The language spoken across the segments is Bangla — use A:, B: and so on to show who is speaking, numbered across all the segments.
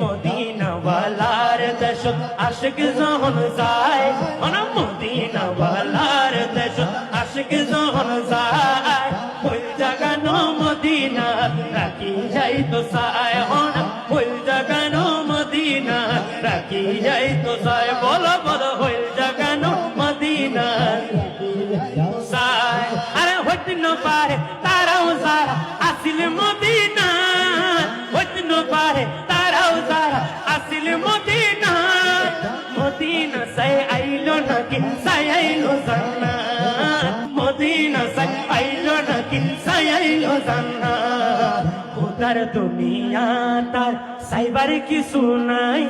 A: মদিনাওয়ালার দেশ আশিক যখন যায়। অন মদিনাওয়ালার দেশ আশিক যখন যায়। ওই জাগানো মদিনা, রাখি যাই তো সায় হন। ওই জাগানো মদিনা, রাখি যাই তো সায়। বলো বলো, ওই জাগানো মদিনা সায়। আরে হইতে ন পারে খোদার দুনিয়া, তার সাইবার কি শুনাই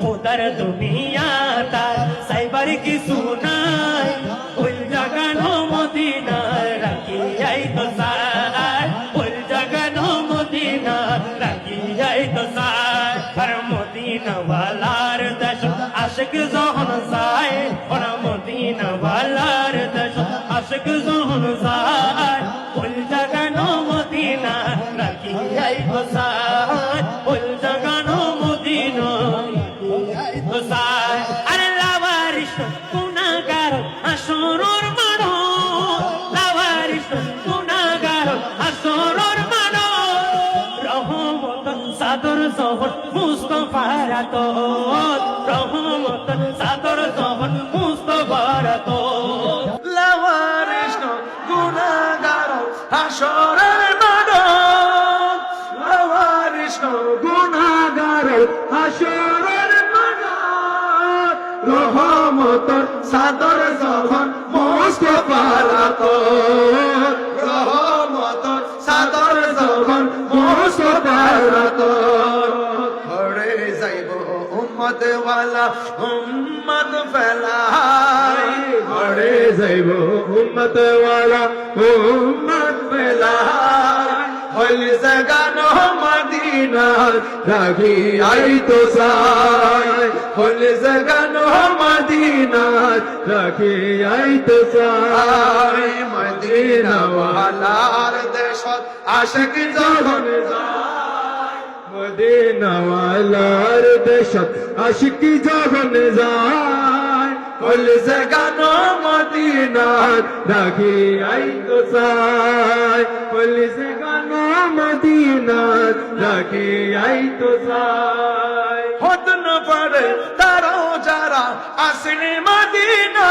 A: খোদার দুনিয়া, তার সাইবার কি শুনাই ওই জাগানো মদিনা রাখি যাই তো সার। ওই জাগানো মদিনা রাখি যাই তো সার। আর মদিনা ওয়ালার দেশ আশিক যখন যায় ওর মদিনা ওয়ালার দেশ আশিক যখন যায় কোথায়? আরে লাওয়ারিস গুনাহগার হাসরের মানো লাওয়ারিস গুনাহগার হাসরের মানো রহমত সাদর জহর মুস্তফার তো রহমত সাদর
B: রহমতর সাদর যখন মুস্তফার তো রহমতর সাদর যখন মুস্তফার তো ঘরে যাইব উম্মত ওয়ালা উম্মত ফেলাই ঘরে যাইব উম্মত ওয়ালা উম্মত ফেলাই হল জাগানো মদিনা রাখি আই তো সাই হল জাগানো মদিনা রাখি আই তো সাই মদিনা ওয়ালার দেশত আশিক যখন মদিনাওয়ালার দেশত আশিকি যখন যায়। হল জাগানো মদিনাত রাখি আই তো সাই হল জাগানো মদিনাত রাখি আই তো সাই হত ন পারে তারাও যারা আসলে মদিনা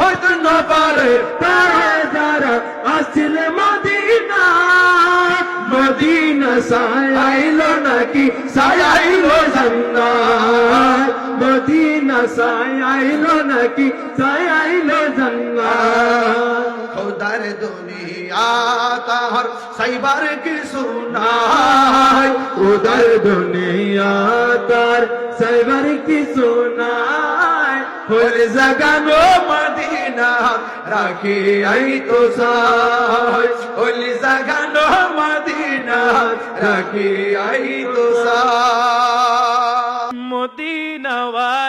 B: হত ন পারে তারা যারা আসলে মদিনা মদিনা সাইলো নাকি সাইলো জান্নাত মদিনা সাইলো নাকি সাইলো জান্নাত খোদার দুনিয়া তাহার সাইবার কি সুনাই খোদার দুনিয়া তার সাইবার কি সুনাই হল জাগানো মদিনা রাখি আই তো সাই হল জাগানো মদিনা রাখি আই তো সাই
A: মদিনাওয়ালার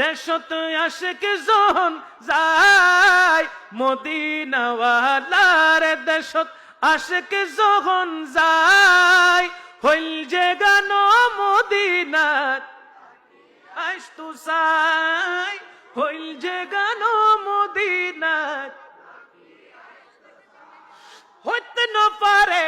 A: দেশত আশেক জন যায়, মদিনাওয়ালার দেশত আশেক যখন যায়। হইল যে গান মদিনাত আইস তু সাই হইল যে গান মদিনাত হইতে ন পারে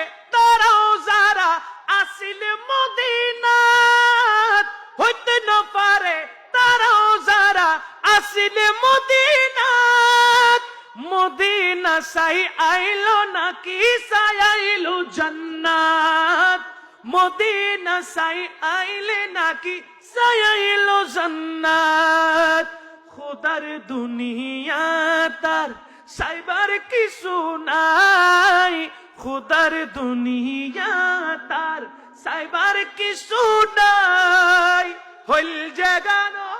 A: আসিল মদিনাত। মদিনা সাই আইলো নাকি সাই আইলো জান্নাত। মদিনা সাই আইলে নাকি সাই আইলো জান্নাত। খোদার দুনিয়া তার সাইবার কিছু নাই। খুদার দুনিয়া তার সাইবার কিছু নাই। হইল জাগানো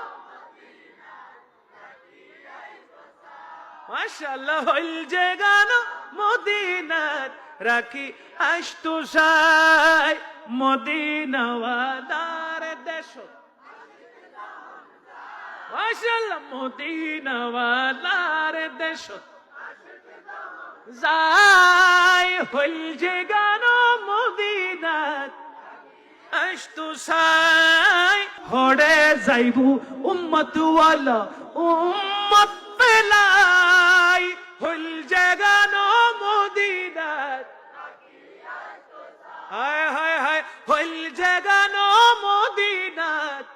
A: মাশাল্লাহ হইল জাগানো মদিনাত রাখি আস্তু সাই মদিনাওয়ালার দেশ। মাশাল্লাহ মদিনাওয়ালার দেশ। যাই হইল যে গান মদিনাত আস্তু সাই, হড়ে যাইবু উম্মত ওয়ালা হায় হায় হায় হইল জাগানো মদিনাত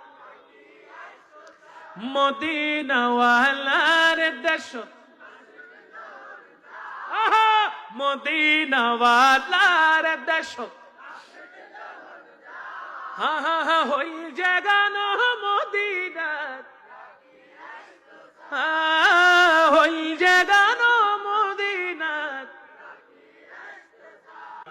A: মদিনাওয়ালার দেশ। আহা মদিনাওয়ালার দেশ। হা হা হা হই জাগানো মদিনাত হা,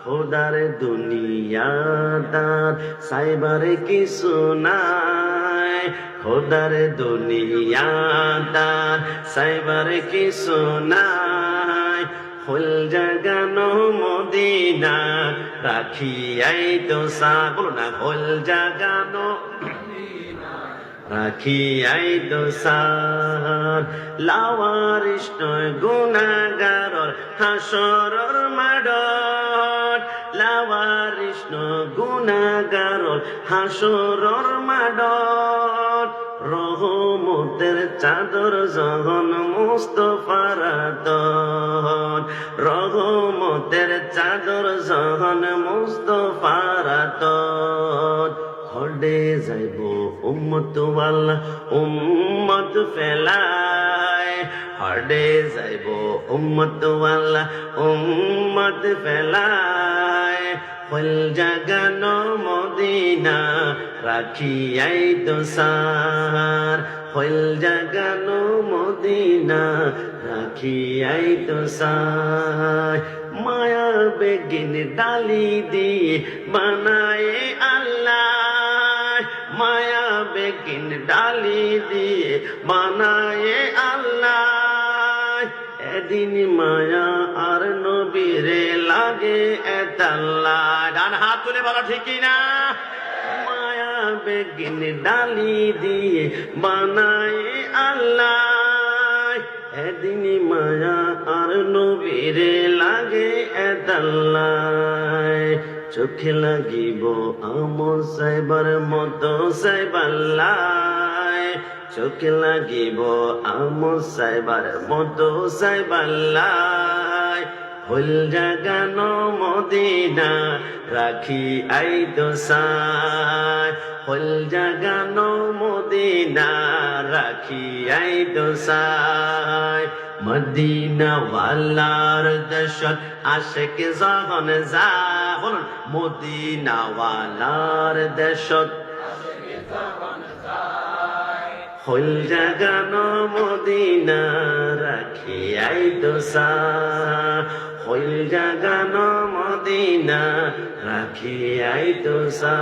C: খোদার দুনিয়াদার সাইবার কিছু নাই। খোদার দুনিয়াদার সাইবার কিছু নাই। ফুল জাগানো মদিনা, রাখিয়াই তো সা বলো না ফুল জাগানো রাখিয়াই দোসার লাওয়ারিস নয় গুণাগারর হাসরর মাডর। লাওয়ারিস নয় গুণাগারর হাসরর মাডর রহমতের চাদর জহন মুস্তফার আদর রহমতের চাদর জহন মুস্তফার আদর হডে যাইব উম্মত ওয়াল্লা উম্মত ফেলায়। হডে যাইব উম্মত ওয়াল্লা উম্মত ফেলায়। হল জাগানো মদিনা রাখিয়াই দোসার হল জাগানো মদিনা রাখিয়াই দোসার মায়া বেগিন ডালি দিয়ে বানায় আল্লাহ। মায়া বেগিন ডালি দিয়ে বানায় আল্লাহ। এদিন মায়া আর নবীরে লাগে এতাল্লাহ ডান হাত তুলে বলো ঠিকই না? মায়া বেগিন ডালি দিয়ে বানায় আল্লাহ। এদিন মায়া আর নবীরে লাগে এদাল্লাই চোখে লাগিব আমল সাইবার, মতো সাইবাল্লাই চোখে লাগিব আমল সাইবার মতো সাইবাল্লাই ফুল জাগানো মদিনা, রাখি আই দোসাই। ফুল জাগানো মদিনা, রাখি আই দোসাই। মদিনা ওয়ালার দশত আশেক যখন যা বলুন মদিনা ওয়ালার দশত ফুল জাগান মদিনা রাখিয়াই দোসা। ফুল জাগানো মদিনা রাখিয়াই দোসা।